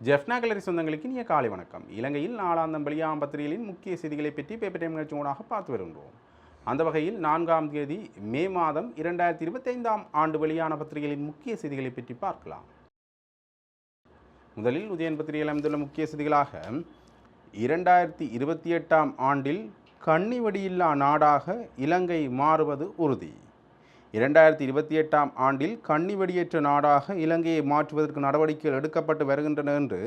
ஜெஃப்னா கலரி சொந்தங்களுக்கு இனிய காலை வணக்கம். இலங்கையில் நாலாந்தம் வெளியாம் பத்திரிகைகளின் முக்கிய செய்திகளை பற்றி பேப்பர் டைம் நிகழ்ச்சி ஊடாக பார்த்து வருகின்றோம். அந்த வகையில் நான்காம் தேதி மே மாதம் இரண்டாயிரத்தி இருபத்தைந்தாம் ஆண்டு வெளியான பத்திரிகைகளின் முக்கிய செய்திகளை பற்றி பார்க்கலாம். முதலில் உதயன் பத்திரிகையில் அமைந்துள்ள முக்கிய செய்திகளாக இரண்டாயிரத்தி இருபத்தி எட்டாம் ஆண்டில் கன்னிவடியில்லா நாடாக இலங்கை மாறுவது உறுதி. இரண்டாயிரத்தி இருபத்தி எட்டாம் ஆண்டில் கண்ணி வெடியேற்ற நாடாக இலங்கையை மாற்றுவதற்கு நடவடிக்கைகள் எடுக்கப்பட்டு வருகின்றன என்று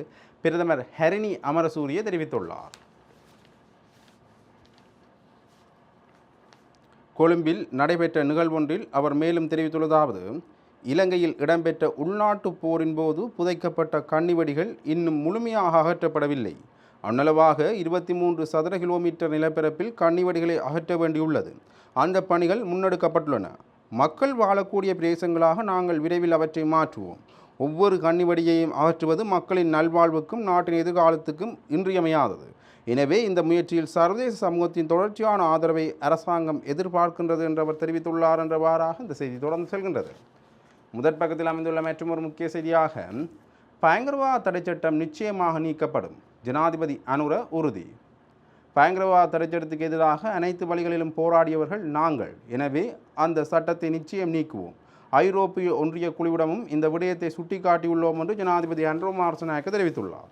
பிரதமர் ஹரிணி அமரசூரிய தெரிவித்துள்ளார். கொழும்பில் நடைபெற்ற நிகழ்வொன்றில் அவர் மேலும் தெரிவித்துள்ளதாவது இலங்கையில் இடம்பெற்ற உள்நாட்டுப் போரின் போது புதைக்கப்பட்ட கன்னிவெடிகள் இன்னும் முழுமையாக அகற்றப்படவில்லை. அந்நளவாக இருபத்தி மூன்று சதுர கிலோமீட்டர் நிலப்பரப்பில் கன்னிவெடிகளை அகற்ற வேண்டியுள்ளது. அந்த பணிகள் முன்னெடுக்கப்பட்டுள்ளன. மக்கள் வாழக்கூடிய பிரதேசங்களாக நாங்கள் விரைவில் அவற்றை மாற்றுவோம். ஒவ்வொரு கண்ணிவடியையும் அகற்றுவது மக்களின் நல்வாழ்வுக்கும் நாட்டின் எதிர்காலத்துக்கும் இன்றியமையாதது. எனவே இந்த முயற்சியில் சர்வதேச சமூகத்தின் தொடர்ச்சியான ஆதரவை அரசாங்கம் எதிர்பார்க்கின்றது என்று அவர் தெரிவித்துள்ளார் என்றவாறாக இந்த செய்தி தொடர்ந்து செல்கின்றது. முதற் பக்கத்தில் அமைந்துள்ள மற்றொரு முக்கிய செய்தியாக பயங்கரவாத தடை சட்டம் நிச்சயமாக நீக்கப்படும். ஜனாதிபதி அனுர உறுதி. பயங்கரவாத தடைச்சட்டத்துக்கு எதிராக அனைத்து வழிகளிலும் போராடியவர்கள் நாங்கள். எனவே அந்த சட்டத்தை நிச்சயம் நீக்குவோம். ஐரோப்பிய ஒன்றிய குழுவிடமும் இந்த விடயத்தை சுட்டிக்காட்டியுள்ளோம் என்று ஜனாதிபதி அன்ரோ மார்சநாயக்க தெரிவித்துள்ளார்.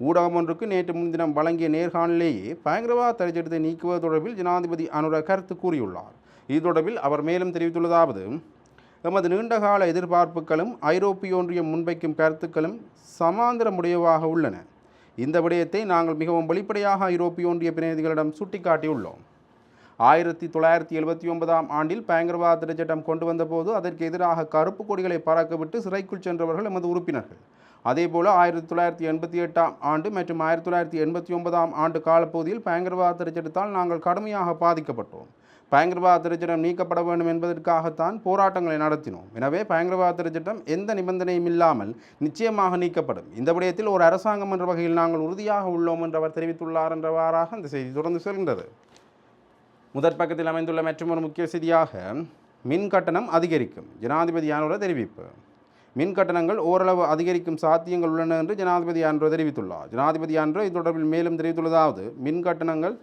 ஊடகம் ஒன்றுக்கு நேற்று முன்தினம் வழங்கிய நேர்காணலேயே பயங்கரவாத தடைச்சட்டத்தை நீக்குவது தொடர்பில் ஜனாதிபதி அனுர கருத்து கூறியுள்ளார். இது தொடர்பில் அவர் மேலும் தெரிவித்துள்ளதாவது எமது நீண்டகால எதிர்பார்ப்புகளும் ஐரோப்பிய ஒன்றியம் முன்வைக்கும் கருத்துக்களும் சமாந்தரமுடையவாக உள்ளன. இந்த விடயத்தை நாங்கள் மிகவும் வெளிப்படையாக ஐரோப்பிய ஒன்றிய பிரதிநிதிகளிடம் சுட்டிக்காட்டியுள்ளோம். ஆயிரத்தி தொள்ளாயிரத்தி எழுபத்தி ஒன்பதாம் ஆண்டில் பயங்கரவாத தடை சட்டம் கொண்டு வந்தபோது அதற்கு எதிராக கருப்பு கொடிகளை பறக்கவிட்டு சிறைக்குள் சென்றவர்கள் எமது உறுப்பினர்கள். அதேபோல ஆயிரத்தி தொள்ளாயிரத்தி எண்பத்தி எட்டாம் ஆண்டு மற்றும் ஆயிரத்தி தொள்ளாயிரத்தி எண்பத்தி ஒன்பதாம் ஆண்டு காலப்பகுதியில் பயங்கரவாத தடை சட்டத்தால் நாங்கள் கடுமையாக பாதிக்கப்பட்டோம். பயங்கரவாத திருச்சட்டம் நீக்கப்பட வேண்டும் என்பதற்காகத்தான் போராட்டங்களை நடத்தினோம். எனவே பயங்கரவாத திருச்சட்டம் எந்த நிபந்தனையும் இல்லாமல் நிச்சயமாக நீக்கப்படும். இந்த விடயத்தில் ஒரு அரசாங்கம் என்ற வகையில் நாங்கள் உறுதியாக உள்ளோம் என்று அவர் தெரிவித்துள்ளார் என்றவாறாக அந்த செய்தி தொடர்ந்து செல்கின்றது. முதற் பக்கத்தில் அமைந்துள்ள மற்றொரு முக்கிய செய்தியாக மின் கட்டணம் அதிகரிக்கும். ஜனாதிபதி யானோட தெரிவிப்பு. மின் கட்டணங்கள் ஓரளவு அதிகரிக்கும் சாத்தியங்கள் உள்ளன என்று ஜனாதிபதி ஆன்றோ தெரிவித்துள்ளார். ஜனாதிபதி ஆன்றோ இது தொடர்பில் மேலும் தெரிவித்துள்ளதாவது மின் கட்டணங்கள்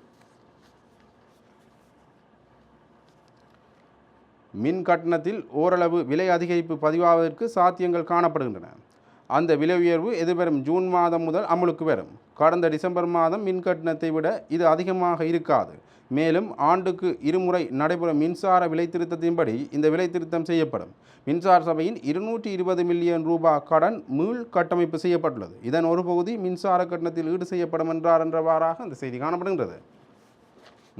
மின் கட்டணத்தில் ஓரளவு விலை அதிகரிப்பு பதிவாவதற்கு சாத்தியங்கள் காணப்படுகின்றன. அந்த விலை உயர்வு எதிர்வரும் ஜூன் மாதம் முதல் அமலுக்கு வரும். கடந்த டிசம்பர் மாதம் மின் கட்டணத்தை விட இது அதிகமாக இருக்காது. மேலும் ஆண்டுக்கு இருமுறை நடைபெறும் மின்சார விலை திருத்தத்தின்படி இந்த விலை திருத்தம் செய்யப்படும். மின்சார சபையின் இருநூற்றி இருபது மில்லியன் ரூபாய் கடன் மீள் கட்டமைப்பு செய்யப்பட்டுள்ளது. இதன் ஒரு பகுதி மின்சார கட்டணத்தில் ஈடு செய்யப்படும் என்றார் என்றவாறாக அந்த செய்தி காணப்படுகின்றது.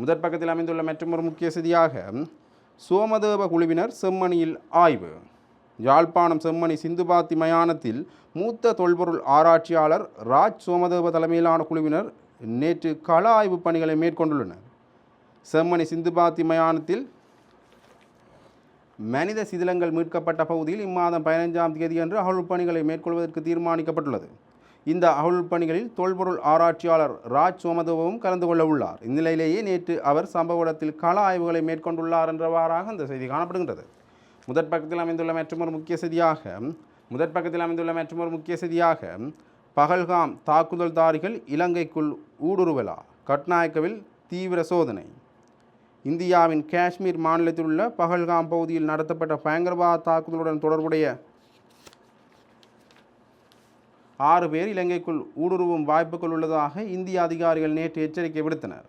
முதற் பக்கத்தில் அமைந்துள்ள மற்றொரு முக்கிய செய்தியாக சோமதேவ குழுவினர் செம்மணியில் ஆய்வு. யாழ்ப்பாணம் செம்மணி சிந்துபாத்தி மயானத்தில் மூத்த தொல்பொருள் ஆராய்ச்சியாளர் ராஜ் சோமதேவ தலைமையிலான குழுவினர் நேற்று கள ஆய்வு பணிகளை மேற்கொண்டுள்ளனர். செம்மணி சிந்துபாத்தி மயானத்தில் மனித சிதிலங்கள் மீட்கப்பட்ட பகுதியில் இம்மாதம் பதினைஞ்சாம் தேதியன்று அகழ்வு பணிகளை மேற்கொள்வதற்கு தீர்மானிக்கப்பட்டுள்ளது. இந்த அகழ்வு பணிகளில் தொல்பொருள் ஆராய்ச்சியாளர் ராஜ் சோமதுவும் கலந்து கொள்ள உள்ளார். இந்நிலையிலேயே நேற்று அவர் சம்பவ இடத்தில் கள ஆய்வுகளை மேற்கொண்டுள்ளார் என்றவாறாக அந்த செய்தி காணப்படுகின்றது. முதற் பக்கத்தில் அமைந்துள்ள மற்றொரு முக்கிய செய்தியாக முதற் பக்கத்தில் அமைந்துள்ள மற்றொரு முக்கிய செய்தியாக பகல்காம் தாக்குதல்தாரிகள் இலங்கைக்குள் ஊடுருவலா? கட்நாயக்கவில் தீவிர சோதனை. இந்தியாவின் காஷ்மீர் மாநிலத்தில் உள்ள பகல்காம் பகுதியில் நடத்தப்பட்ட பயங்கரவாத தாக்குதலுடன் தொடர்புடைய ஆறு பேர் இலங்கைக்குள் ஊடுருவும் வாய்ப்புகள் உள்ளதாக இந்திய அதிகாரிகள் நேற்று எச்சரிக்கை விடுத்தனர்.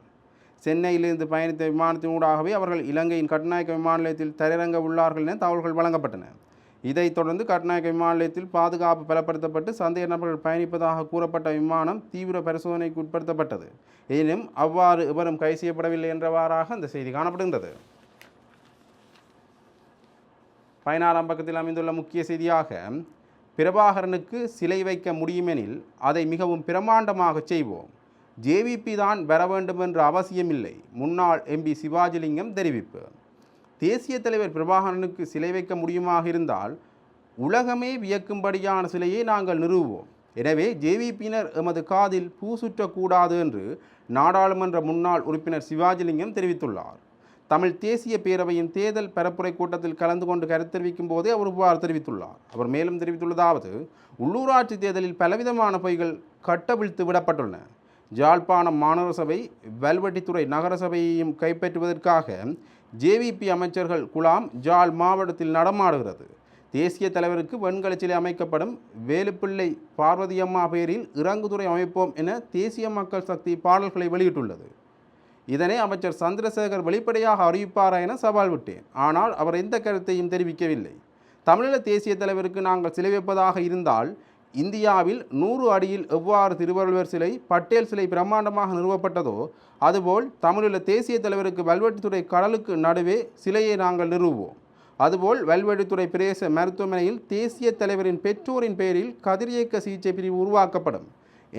சென்னையிலிருந்து பயணித்த விமானத்தின் ஊடாகவே அவர்கள் இலங்கையின் கட்நாயக்க விமான நிலையத்தில் தரையிறங்க உள்ளார்கள் என தகவல்கள் வழங்கப்பட்டன. இதைத் தொடர்ந்து கட்நாயக்க விமான நிலையத்தில் பாதுகாப்பு பலப்படுத்தப்பட்டு சந்தேக நபர்கள் பயணிப்பதாக கூறப்பட்ட விமானம் தீவிர பரிசோதனைக்கு உட்படுத்தப்பட்டது. எனினும் அவ்வாறு எவரும் கை செய்யப்படவில்லை என்றவாறாக அந்த செய்தி காணப்படுகின்றது. பதினாறாம் பக்கத்தில் அமைந்துள்ள முக்கிய செய்தியாக பிரபாகரனுக்கு சிலை வைக்க முடியுமெனில் அதை மிகவும் பிரமாண்டமாக செய்வோம். ஜேவிபி தான் பெற வேண்டும் என்ற அவசியமில்லை. முன்னாள் எம்பி சிவாஜிலிங்கம் தெரிவிப்பு. தேசிய தலைவர் பிரபாகரனுக்கு சிலை வைக்க முடியுமாக இருந்தால் உலகமே வியக்கும்படியான சிலையை நாங்கள் நிறுவுவோம். எனவே ஜேவிபியினர் எமது காதில் பூ சுற்றக்கூடாது என்று நாடாளுமன்ற முன்னாள் உறுப்பினர் சிவாஜிலிங்கம் தெரிவித்துள்ளார். தமிழ் தேசிய பேரவையின் தேர்தல் பரப்புரை கூட்டத்தில் கலந்து கொண்டு கருத்து தெரிவிக்கும் போதே அவர் இவ்வாறு தெரிவித்துள்ளார். அவர் மேலும் தெரிவித்துள்ளதாவது உள்ளூராட்சி தேர்தலில் பலவிதமான பொய்கள் கட்டவிழ்த்து விடப்பட்டுள்ளன. ஜாழ்ப்பாணம் மாநகர சபை வல்வெட்டித்துறை நகரசபையையும் கைப்பற்றுவதற்காக ஜேவிபி அமைச்சர்கள் குழாம் ஜாழ் மாவட்டத்தில் நடமாடுகிறது. தேசிய தலைவருக்கு வெண்கல சிலை அமைக்கப்படும் வேலுப்பிள்ளை பார்வதியம்மா பெயரில் இறங்குதுறை அமைப்போம் என தேசிய மக்கள் சக்தி பாடல்களை வெளியிட்டுள்ளது. இதனை அமைச்சர் சந்திரசேகர் வெளிப்படையாக அறிவிப்பாரா என சவால் விட்டேன். ஆனால் அவர் எந்த கருத்தையும் தெரிவிக்கவில்லை. தமிழீழ தேசிய தலைவருக்கு நாங்கள் சிலை வைப்பதாக இருந்தால் இந்தியாவில் நூறு அடியில் எவ்வாறு திருவள்ளுவர் சிலை பட்டேல் சிலை பிரம்மாண்டமாக நிறுவப்பட்டதோ அதுபோல் தமிழீழ தேசிய தலைவருக்கு வல்வெட்டித்துறை கடலுக்கு நடுவே சிலையை நாங்கள் நிறுவுவோம். அதுபோல் வல்வெட்டித்துறை பிரதேச மருத்துவமனையில் தேசிய தலைவரின் பெற்றோரின் பெயரில் கதிரியக்க சிகிச்சை பிரிவு உருவாக்கப்படும்.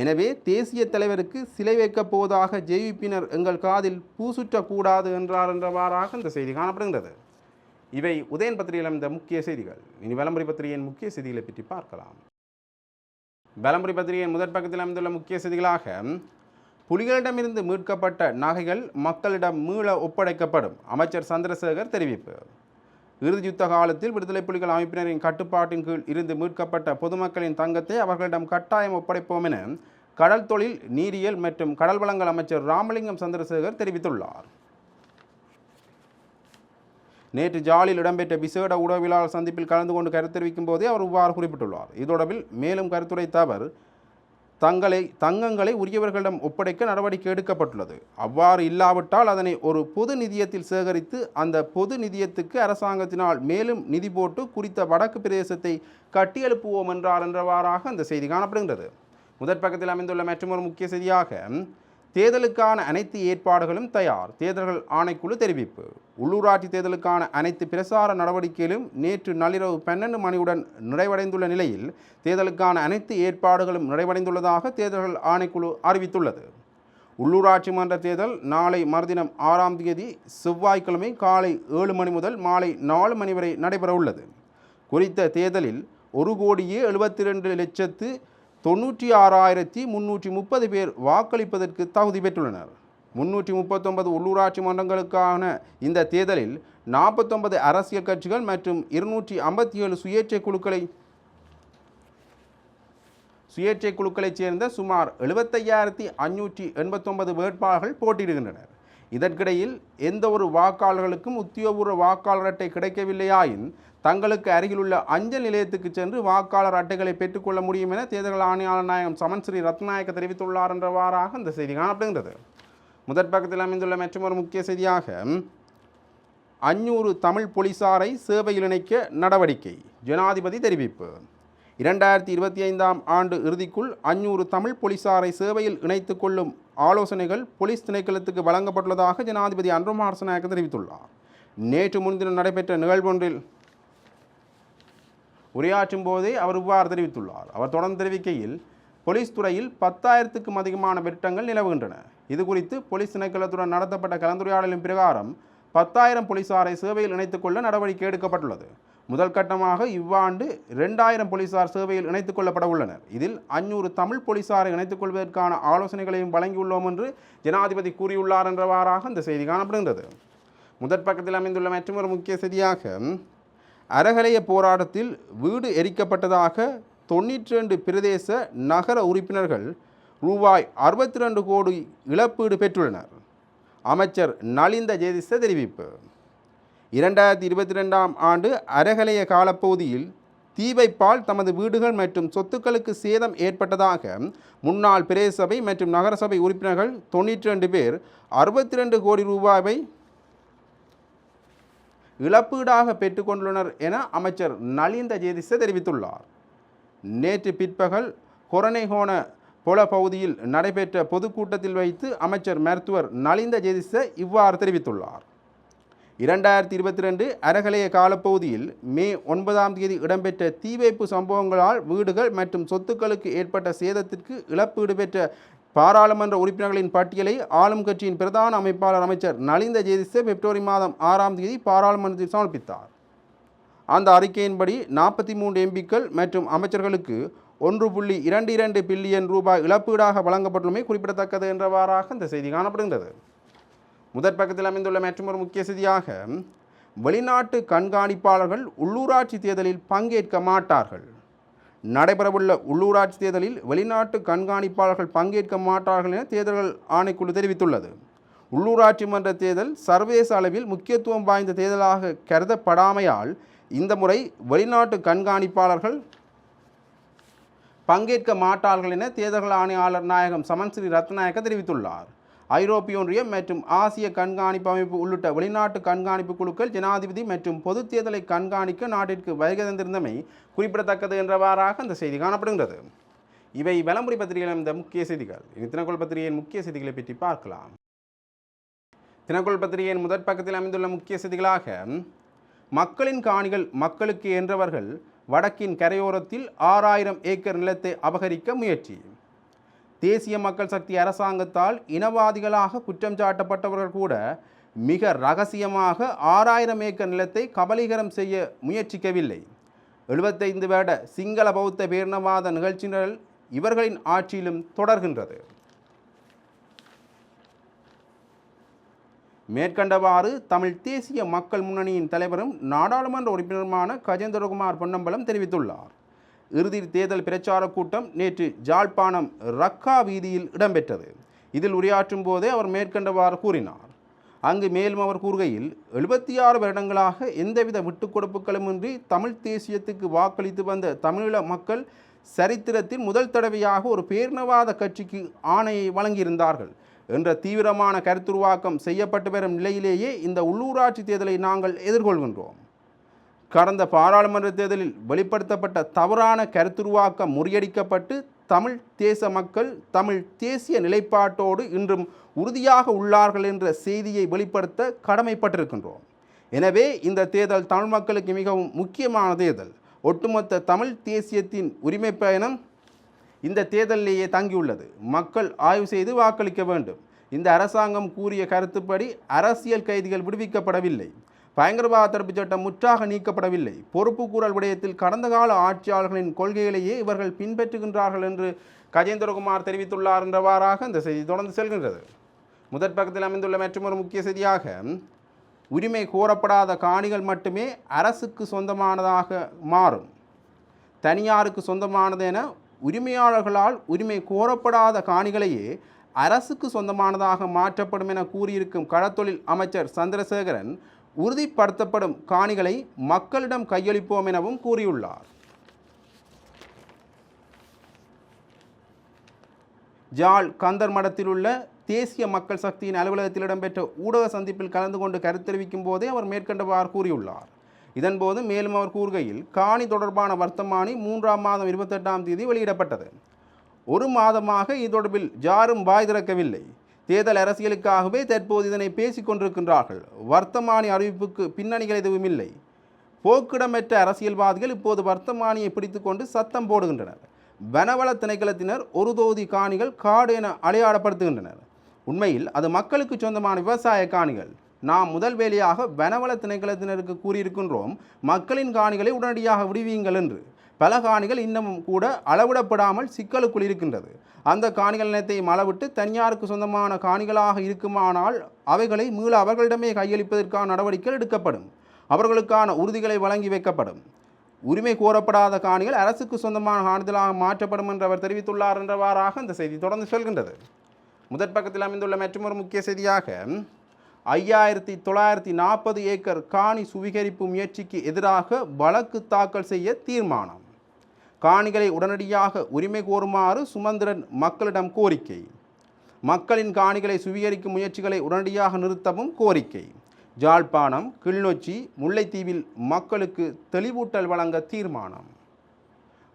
எனவே தேசிய தலைவருக்கு சிலை வைக்கப் போவதாக ஜேவிபியினர் எங்கள் காதில் பூசுற்றக்கூடாது என்றார் என்றவாறாக இந்த செய்தி காணப்படுகின்றது. இவை உதயன் பத்திரிகையில் அமைந்த முக்கிய செய்திகள். இனி வலம்புரி பத்திரிகையின் முக்கிய செய்திகளை பற்றி பார்க்கலாம். வலம்புரி பத்திரிகையின் முதற் பக்கத்தில் அமைந்துள்ள முக்கிய செய்திகளாக புலிகளிடமிருந்து மீட்கப்பட்ட நகைகள் மக்களிடம் மீள ஒப்படைக்கப்படும் அமைச்சர் சந்திரசேகர் தெரிவிப்பு. இறுதி யுத்த காலத்தில் விடுதலை புலிகள் அமைப்பினரின் கட்டுப்பாட்டின் கீழ் இருந்து மீட்கப்பட்ட பொதுமக்களின் தங்கத்தை அவர்களிடம் கட்டாயம் ஒப்படைப்போம் என கடல் தொழில் நீரியல் மற்றும் கடல் வளங்கள் அமைச்சர் ராமலிங்கம் சந்திரசேகர் தெரிவித்துள்ளார். நேற்று ஜாலில் இடம்பெற்ற விசேட உடவியலாளர் சந்திப்பில் கலந்து கொண்டு கருத்து தெரிவிக்கும் போதே அவர் இவ்வாறு குறிப்பிட்டுள்ளார். இது மேலும் கருத்துரைத்த அவர் தங்களை தங்கங்களை உரியவர்களிடம் ஒப்படைக்க நடவடிக்கை எடுக்கப்பட்டுள்ளது. அவ்வாறு இல்லாவிட்டால் அதனை ஒரு பொது நிதியத்தில் சேகரித்து அந்த பொது நிதியத்துக்கு அரசாங்கத்தினால் மேலும் நிதி போட்டு குறித்த வடக்கு பிரதேசத்தை கட்டியெழுப்புவோம் என்றார் என்றவாறாக அந்த செய்தி காணப்படுகின்றது. முதற் பக்கத்தில் அமைந்துள்ள மற்றொரு முக்கிய செய்தியாக தேர்தலுக்கான அனைத்து ஏற்பாடுகளும் தயார். தேர்தல்கள் ஆணைக்குழு தெரிவிப்பு. உள்ளூராட்சி தேர்தலுக்கான அனைத்து பிரசார நடவடிக்கைகளும் நேற்று நள்ளிரவு பன்னெண்டு மணியுடன் நிறைவடைந்துள்ள நிலையில் தேர்தலுக்கான அனைத்து ஏற்பாடுகளும் நிறைவடைந்துள்ளதாக தேர்தல்கள் ஆணைக்குழு அறிவித்துள்ளது. உள்ளூராட்சி மன்ற தேர்தல் நாளை மறுதினம் ஆறாம் தேதி செவ்வாய்க்கிழமை காலை ஏழு மணி முதல் மாலை நாலு மணி வரை நடைபெறவுள்ளது. குறித்த தேர்தலில் ஒரு கோடியே எழுபத்தி ரெண்டு லட்சத்து தொண்ணூற்றி ஆறாயிரத்தி முன்னூற்றி முப்பது பேர் வாக்களிப்பதற்கு தகுதி பெற்றுள்ளனர். முன்னூற்றி முப்பத்தொன்பது உள்ளூராட்சி மன்றங்களுக்கான இந்த தேர்தலில் நாற்பத்தொன்பது அரசியல் கட்சிகள் மற்றும் இருநூற்றி ஐம்பத்தி ஏழு சுயேட்சை குழுக்களை சுயேட்சை குழுக்களைச் சேர்ந்த சுமார் எழுபத்தையாயிரத்தி அஞ்சூற்றி எண்பத்தொன்பது வேட்பாளர்கள் போட்டியிடுகின்றனர். இதற்கிடையில் எந்த ஒரு வாக்காளர்களுக்கும் உத்தியோகபூர்வ வாக்காளர் அட்டை கிடைக்கவில்லையாயின் தங்களுக்கு அருகிலுள்ள அஞ்சல் நிலையத்துக்கு சென்று வாக்காளர் அட்டைகளை பெற்றுக்கொள்ள முடியும் என தேர்தல் ஆணையாளர் நாயகம் சமன் ஸ்ரீ ரத்நாயக்க தெரிவித்துள்ளார் என்றவாறாக இந்த செய்தி காணப்படுகின்றது. முதற் பக்கத்தில் அமைந்துள்ள மற்றொரு முக்கிய செய்தியாக அஞ்சூறு தமிழ் போலீசாரை சேவையில் இணைக்க நடவடிக்கை ஜனாதிபதி தெரிவிப்பு. இரண்டாயிரத்தி இருபத்தி ஐந்தாம் ஆண்டு இறுதிக்குள் அஞ்சூறு தமிழ் போலீசாரை சேவையில் இணைத்து கொள்ளும் ஆலோசனைகள் போலீஸ் திணைக்களத்துக்கு வழங்கப்பட்டுள்ளதாக ஜனாதிபதி அன்ருமாரசநாயக்க தெரிவித்துள்ளார். நேற்று முன்தினம் நடைபெற்ற நிகழ்வொன்றில் உரையாற்றும் போதே அவர் இவ்வாறு தெரிவித்துள்ளார். அவர் தொடர்ந்து தெரிவிக்கையில் போலீஸ் துறையில் பத்தாயிரத்துக்கும் அதிகமான வெட்டங்கள் நிலவுகின்றன. இது குறித்து போலீஸ் திணைக்களத்துடன் நடத்தப்பட்ட கலந்துரையாடலின் பிரகாரம் பத்தாயிரம் போலீசாரை சேவையில் இணைத்துக்கொள்ள நடவடிக்கை எடுக்கப்பட்டுள்ளது. முதல் கட்டமாக இவ்வாண்டு ரெண்டாயிரம் போலீசார் சேவையில் இணைத்துக் கொள்ளப்பட உள்ளனர். இதில் அஞ்சூறு தமிழ் போலீசாரை இணைத்துக் கொள்வதற்கான ஆலோசனைகளையும் வழங்கியுள்ளோம் என்று ஜனாதிபதி கூறியுள்ளார் என்றவாறாக இந்த செய்தி காணப்படுகின்றது. முதற் பக்கத்தில் அமைந்துள்ள மற்றொரு முக்கிய செய்தியாக அறகலைய போராட்டத்தில் வீடு எரிக்கப்பட்டதாக தொண்ணூற்றி ரெண்டு பிரதேச நகர உறுப்பினர்கள் ரூபாய் அறுபத்தி ரெண்டு கோடி இழப்பீடு பெற்றுள்ளனர். அமைச்சர் நலிந்த ஜெயதிச தெரிவிப்பு. இரண்டாயிரத்தி இருபத்தி ரெண்டாம் ஆண்டு அறகலைய காலப்பகுதியில் தீவைப்பால் தமது வீடுகள் மற்றும் சொத்துக்களுக்கு சேதம் ஏற்பட்டதாக முன்னாள் பிரதேச சபை மற்றும் நகரசபை உறுப்பினர்கள் தொண்ணூற்றி ரெண்டு பேர் அறுபத்தி ரெண்டு கோடி ரூபாயை இழப்பீடாக பெற்றுக்கொண்டுள்ளனர் என அமைச்சர் நலிந்த ஜேதிச தெரிவித்துள்ளார். நேற்று பிற்பகல் கொரணைகோண பொல பகுதியில் நடைபெற்ற பொதுக்கூட்டத்தில் வைத்து அமைச்சர் மருத்துவர் நலிந்த ஜேதிச இவ்வாறு தெரிவித்துள்ளார். இரண்டாயிரத்தி இருபத்தி ரெண்டு அறகலைய காலப்பகுதியில் மே ஒன்பதாம் தேதி இடம்பெற்ற தீவைப்பு சம்பவங்களால் வீடுகள் மற்றும் சொத்துக்களுக்கு ஏற்பட்ட சேதத்திற்கு இழப்பீடு பெற்ற பாராளுமன்ற உறுப்பினர்களின் பட்டியலை ஆளும் கட்சியின் பிரதான அமைப்பாளர் அமைச்சர் நலிந்த ஜேதிச பிப்ரவரி மாதம் ஆறாம் தேதி பாராளுமன்றத்தில் சமர்ப்பித்தார். அந்த அறிக்கையின்படி நாற்பத்தி மூன்று எம்பிக்கள் மற்றும் அமைச்சர்களுக்கு ஒன்று புள்ளி இரண்டு இரண்டு பில்லியன் ரூபாய் இழப்பீடாக வழங்கப்பட்டுள்ளமை குறிப்பிடத்தக்கது என்றவாறாக இந்த செய்தி காணப்படுகின்றது. முதற் பக்கத்தில் அமைந்துள்ள மற்றொரு முக்கிய செய்தியாக வெளிநாட்டு கண்காணிப்பாளர்கள் உள்ளூராட்சி தேர்தலில் பங்கேற்க மாட்டார்கள். நடைபெறவுள்ள உள்ளூராட்சி தேர்தலில் வெளிநாட்டு கண்காணிப்பாளர்கள் பங்கேற்க மாட்டார்கள் என தேர்தல்கள் ஆணைக்குழு தெரிவித்துள்ளது. உள்ளூராட்சி மன்ற தேர்தல் சர்வதேச அளவில் முக்கியத்துவம் வாய்ந்த தேர்தலாக கருதப்படாமையால் இந்த முறை வெளிநாட்டு கண்காணிப்பாளர்கள் பங்கேற்க மாட்டார்கள் என தேர்தல்கள் ஆணையாளர் நாயகம் சமன் ஸ்ரீ ரத்நாயக்க தெரிவித்துள்ளார். ஐரோப்பிய ஒன்றியம் மற்றும் ஆசிய கண்காணிப்பு அமைப்பு உள்ளிட்ட வெளிநாட்டு கண்காணிப்பு குழுக்கள் ஜனாதிபதி மற்றும் பொதுத் தேர்தலை கண்காணிக்க நாட்டிற்கு வருகை தந்திருந்தமை குறிப்பிடத்தக்கது என்றவாறாக அந்த செய்தி காணப்படுகின்றது. இவை வலம்புரி பத்திரிகையில் இந்த முக்கிய செய்திகள். இனி தினக்குள் பத்திரிகையின் முக்கிய செய்திகளை பற்றி பார்க்கலாம். தினக்குள் பத்திரிகையின் முதற் பக்கத்தில் அமைந்துள்ள முக்கிய செய்திகளாக மக்களின் காணிகள் மக்களுக்கு என்றவர்கள் வடக்கின் கரையோரத்தில் ஆறாயிரம் ஏக்கர் நிலத்தை அபகரிக்க முயற்சி. தேசிய மக்கள் சக்தி அரசாங்கத்தால் இனவாதிகளாக குற்றம் சாட்டப்பட்டவர்கள் கூட மிக ரகசியமாக ஆறாயிரம் ஏக்கர் நிலத்தை கபலீகரம் செய்ய முயற்சிக்கவில்லை. எழுபத்தைந்து வேட சிங்கள பௌத்த பேரினவாத நிகழ்ச்சிகள் இவர்களின் ஆட்சியிலும் தொடர்கின்றது. மேற்கண்டவாறு தமிழ் தேசிய மக்கள் முன்னணியின் தலைவரும் நாடாளுமன்ற உறுப்பினருமான கஜேந்திரகுமார் பொன்னம்பலம் தெரிவித்துள்ளார். இறுதி தேர்தல் பிரச்சார கூட்டம் நேற்று ஜாழ்ப்பாணம் ரக்கா வீதியில் இடம்பெற்றது. இதில் உரையாற்றும் போதே அவர் மேற்கண்டவாறு கூறினார். அங்கு மேலும் அவர் கூறுகையில் எழுபத்தி ஆறு வருடங்களாக எந்தவித விட்டுக் கொடுப்புகளுமின்றி தமிழ் தேசியத்துக்கு வாக்களித்து வந்த தமிழீழ மக்கள் சரித்திரத்தில் முதல் தடவையாக ஒரு பேரினவாத கட்சிக்கு ஆணையை வழங்கியிருந்தார்கள் என்ற தீவிரமான கருத்துருவாக்கம் செய்யப்பட்டு வரும் நிலையிலேயே இந்த உள்ளூராட்சி தேர்தலை நாங்கள் எதிர்கொள்கின்றோம். கடந்த பாராளுமன்ற தேர்தலில் வெளிப்படுத்தப்பட்ட தவறான கருத்துருவாக்கம் முறியடிக்கப்பட்டு தமிழ் தேச மக்கள் தமிழ் தேசிய நிலைப்பாட்டோடு இன்றும் உறுதியாக உள்ளார்கள் என்ற செய்தியை வெளிப்படுத்த கடமைப்பட்டிருக்கின்றோம். எனவே இந்த தேர்தல் தமிழ் மக்களுக்கு மிகவும் முக்கியமான தேர்தல். ஒட்டுமொத்த தமிழ் தேசியத்தின் உரிமை பயணம் இந்த தேர்தலிலேயே தங்கியுள்ளது. மக்கள் ஆய்வு செய்து வாக்களிக்க வேண்டும். இந்த அரசாங்கம் கூறிய கருத்துப்படி அரசியல் கைதிகள் விடுவிக்கப்படவில்லை. பயங்கரவாத தடுப்புச் சட்டம் முற்றாக நீக்கப்படவில்லை. பொறுப்பு கூறல் விடயத்தில் கடந்த கால ஆட்சியாளர்களின் கொள்கைகளையே இவர்கள் பின்பற்றுகின்றார்கள் என்று கஜேந்திரகுமார் தெரிவித்துள்ளார் என்றவாறாக இந்த செய்தி தொடர்ந்து செல்கின்றது. முதற் பக்கத்தில் அமைந்துள்ள மற்றொரு முக்கிய செய்தியாக உரிமை கோரப்படாத காணிகள் மட்டுமே அரசுக்கு சொந்தமானதாக மாறும். தனியாருக்கு சொந்தமானது என உரிமையாளர்களால் உரிமை கோரப்படாத காணிகளையே அரசுக்கு சொந்தமானதாக மாற்றப்படும் என கூறியிருக்கும் களத்தொழில் அமைச்சர் சந்திரசேகரன் உறுதிப்படுத்தப்படும் காணிகளை மக்களிடம் கையளிப்போம் எனவும் கூறியுள்ளார். ஜாழ் கந்தர் மடத்தில் உள்ள தேசிய மக்கள் சக்தியின் அலுவலகத்தில் இடம்பெற்ற ஊடக சந்திப்பில் கலந்து கொண்டு கருத்து தெரிவிக்கும் போதே அவர் மேற்கண்டவாறு கூறியுள்ளார். இதன்போது மேலும் அவர் கூறுகையில் காணி தொடர்பான வர்த்தமானி மூன்றாம் மாதம் இருபத்தெட்டாம் தேதி வெளியிடப்பட்டது. ஒரு மாதமாக இது தொடர்பில் யாரும் வாய் திறக்கவில்லை. தேர்தல் அரசியலுக்காகவே தற்போது இதனை பேசிக் கொண்டிருக்கின்றார்கள். வர்த்தமானி அறிவிப்புக்கு பின்னணிகள் எதுவும் இல்லை. போக்கிடமற்ற அரசியல்வாதிகள் இப்போது வர்த்தமானியை பிடித்துக்கொண்டு சத்தம் போடுகின்றனர். வனவள திணைக்களத்தினர் ஒரு தொகுதி காணிகள் காடு என அடையாளப்படுத்துகின்றனர். உண்மையில் அது மக்களுக்கு சொந்தமான விவசாய காணிகள். நாம் முதல் வேலையாக வனவள திணைக்களத்தினருக்கு கூறியிருக்கின்றோம் மக்களின் காணிகளை உடனடியாக விடுவீங்கள் என்று. பல காணிகள் இன்னமும் கூட அளவிடப்படாமல் சிக்கலுக்குள் இருக்கின்றது. அந்த காணிகள் நிலத்தையும் அளவிட்டு தனியாருக்கு சொந்தமான காணிகளாக இருக்குமானால் அவைகளை மீள அவர்களிடமே கையளிப்பதற்கான நடவடிக்கைகள் எடுக்கப்படும். அவர்களுக்கான உறுதிகளை வழங்கி வைக்கப்படும். உரிமை கோரப்படாத காணிகள் அரசுக்கு சொந்தமான காணிதலாக மாற்றப்படும் என்று அவர் தெரிவித்துள்ளார் என்றவாறாக இந்த செய்தி தொடர்ந்து செல்கின்றது. முதற் பக்கத்தில் அமைந்துள்ள மற்றொரு முக்கிய செய்தியாக ஐயாயிரத்தி தொள்ளாயிரத்தி நாற்பது ஏக்கர் காணி சுவீகரிப்பு முயற்சிக்கு எதிராக வழக்கு தாக்கல் செய்ய தீர்மானம். காணிகளை உடனடியாக உரிமை கோருமாறு சுமந்திரன் மக்களிடம் கோரிக்கை. மக்களின் காணிகளை சுவீகரிக்கும் முயற்சிகளை உடனடியாக நிறுத்தவும் கோரிக்கை. ஜாழ்ப்பாணம் கிளிநொச்சி முல்லைத்தீவில் மக்களுக்கு தெளிவூட்டல் வழங்க தீர்மானம்.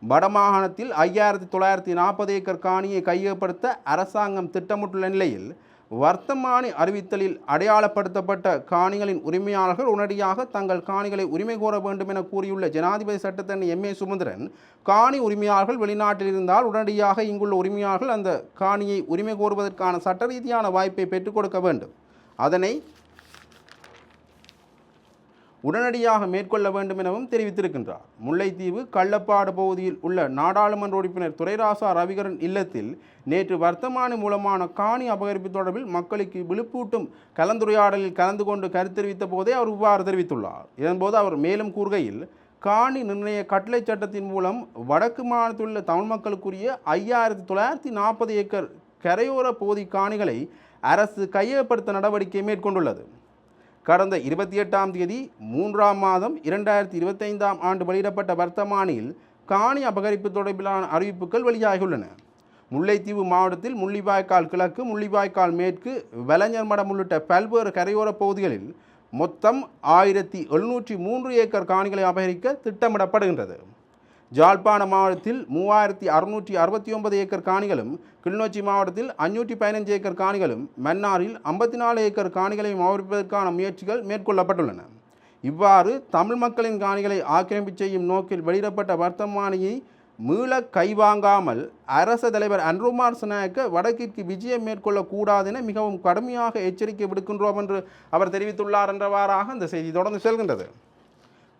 வடமாகாணத்தில் ஐயாயிரத்தி தொள்ளாயிரத்தி நாற்பது ஏக்கர் காணியை கையகப்படுத்த அரசாங்கம் திட்டமிட்டுள்ள நிலையில் வர்த்தமானி அறிவித்தலில் அடையாளப்படுத்தப்பட்ட காணிகளின் உரிமையாளர்கள் உடனடியாக தங்கள் காணிகளை உரிமை கோர வேண்டும் என கூறியுள்ள ஜனாதிபதி சட்டத்தரணி எம். ஏ. சுமந்திரன் காணி உரிமையாளர்கள் வெளிநாட்டில் இருந்தால் உடனடியாக இங்குள்ள உரிமையாளர்கள் அந்த காணியை உரிமை கோருவதற்கான சட்ட ரீதியான வாய்ப்பை பெற்றுக் கொடுக்க வேண்டும். அதனை உடனடியாக மேற்கொள்ள வேண்டும் எனவும் தெரிவித்திருக்கின்றார். முல்லைத்தீவு கள்ளப்பாடு பகுதியில் உள்ள நாடாளுமன்ற உறுப்பினர் துரைராசா ரவிகரன் இல்லத்தில் நேற்று வர்த்தமானி மூலமான காணி அபகரிப்பு தொடர்பில் மக்களுக்கு விழுப்பூட்டும் கலந்துரையாடலில் கலந்து கொண்டு கருத்து தெரிவித்த போதே அவர் இவ்வாறு தெரிவித்துள்ளார். இதன்போது அவர் மேலும் கூறுகையில் காணி நிர்ணய கட்டளை சட்டத்தின் மூலம் வடக்கு மாநிலத்தில் உள்ள தமிழ் மக்களுக்குரிய ஐயாயிரத்தி தொள்ளாயிரத்தி நாற்பது ஏக்கர் கரையோர பகுதி காணிகளை அரசு கையகப்படுத்த நடவடிக்கை மேற்கொண்டுள்ளது. கடந்த இருபத்தி எட்டாம் தேதி மூன்றாம் மாதம் இரண்டாயிரத்தி இருபத்தைந்தாம் ஆண்டு வெளியிடப்பட்ட வர்த்தமானியில் காணி அபகரிப்பு தொடர்பிலான அறிவிப்புகள் வெளியாகியுள்ளன. முல்லைத்தீவு மாவட்டத்தில் முள்ளிவாய்க்கால் கிழக்கு முள்ளிவாய்க்கால் மேற்கு வலைஞர் மடம் உள்ளிட்ட பல்வேறு கரையோர பகுதிகளில் மொத்தம் ஆயிரத்தி எழுநூற்றி மூன்று ஏக்கர் காணிகளை அபகரிக்க திட்டமிடப்படுகின்றது. ஜாழ்ப்பாண மாவட்டத்தில் மூவாயிரத்தி அறுநூற்றி அறுபத்தி ஒன்பது ஏக்கர் காணிகளும் கிளிநொச்சி மாவட்டத்தில் அஞ்சூற்றி பதினஞ்சு ஏக்கர் காணிகளும் மன்னாரில் ஐம்பத்தி நாலு ஏக்கர் காணிகளையும் அபகரிப்பதற்கான முயற்சிகள் மேற்கொள்ளப்பட்டுள்ளன. இவ்வாறு தமிழ் மக்களின் காணிகளை ஆக்கிரமிப்பு செய்யும் நோக்கில் வெளியிடப்பட்ட வர்த்தமானியை மீள கைவாங்காமல் அரச தலைவர் அன்ருமார் சனாயக்க வடக்கிற்கு விஜயம் மேற்கொள்ளக்கூடாதென மிகவும் கடுமையாக எச்சரிக்கை விடுக்கின்றோம் என்று அவர் தெரிவித்துள்ளார் என்றவாறாக இந்த செய்தி தொடர்ந்து செல்கின்றது.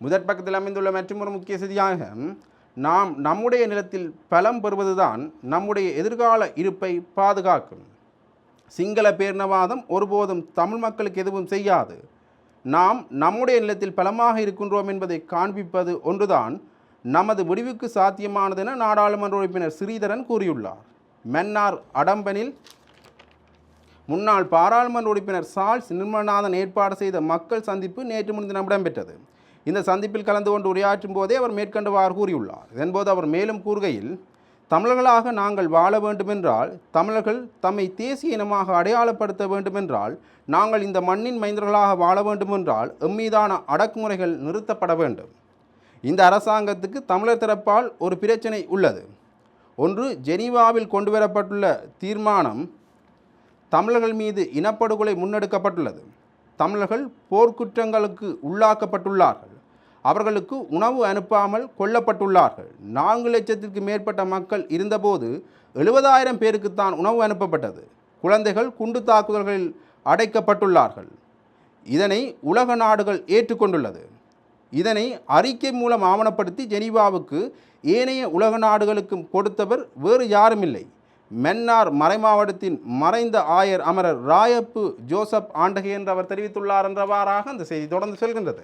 முதற் பக்கத்தில் அமைந்துள்ள மற்றொரு முக்கிய செய்தியாக நாம் நம்முடைய நிலத்தில் பலம் பெறுவதுதான் நம்முடைய எதிர்கால இருப்பை பாதுகாக்கும். சிங்கள பேரினவாதம் ஒருபோதும் தமிழ் மக்களுக்கு எதுவும் செய்யாது. நாம் நம்முடைய நிலத்தில் பலமாக இருக்கின்றோம் என்பதை காண்பிப்பது ஒன்றுதான். நமது முடிவுக்கு சாத்தியமானதென நாடாளுமன்ற உறுப்பினர் ஸ்ரீதரன் கூறியுள்ளார். மன்னார் அடம்பனில் முன்னாள் பாராளுமன்ற உறுப்பினர் சால்ஸ் நிர்மலநாதன் ஏற்பாடு செய்த மக்கள் சந்திப்பு நேற்று முன்தினம் இடம்பெற்றது. இந்த சந்திப்பில் கலந்து கொண்டு உரையாற்றும் போதே அவர் மேற்கண்டவாறு கூறியுள்ளார். இதன்போது அவர் மேலும் கூறுகையில் தமிழர்களாக நாங்கள் வாழ வேண்டுமென்றால் தமிழர்கள் தம்மை தேசிய இனமாக அடையாளப்படுத்த வேண்டுமென்றால் நாங்கள் இந்த மண்ணின் மைந்தர்களாக வாழ வேண்டுமென்றால் எம்மீதான அடக்குமுறைகள் நிறுத்தப்பட வேண்டும். இந்த அரசாங்கத்துக்கு தமிழர் தரப்பால் ஒரு பிரச்சனை உள்ளது. ஒன்று ஜெனீவாவில் கொண்டு வரப்பட்டுள்ள தீர்மானம் தமிழர்கள் மீது இனப்படுகொலை முன்னெடுக்கப்பட்டுள்ளது. தமிழர்கள் போர்க்குற்றங்களுக்கு உள்ளாக்கப்பட்டுள்ளார்கள். அவர்களுக்கு உணவு அனுப்பாமல் கொல்லப்பட்டுள்ளார்கள். நான்கு லட்சத்திற்கு மேற்பட்ட மக்கள் இருந்தபோது எழுபதாயிரம் பேருக்குத்தான் உணவு அனுப்பப்பட்டது. குழந்தைகள் குண்டு தாக்குதல்களில் அடைக்கப்பட்டுள்ளார்கள். இதனை உலக நாடுகள் ஏற்றுக்கொண்டுள்ளது. இதனை அறிக்கை மூலம் ஆவணப்படுத்தி ஜெனீவாவுக்கு ஏனைய உலக நாடுகளுக்கும் கொடுத்தவர் வேறு யாரும் இல்லை மென்னார் மறைமாவட்டத்தின் மறைந்த ஆயர் அமரர் ராயப்பு ஜோசப் ஆண்டகை என்று அவர் தெரிவித்துள்ளார் என்றவாறாக அந்த செய்தி தொடர்ந்து செல்கின்றது.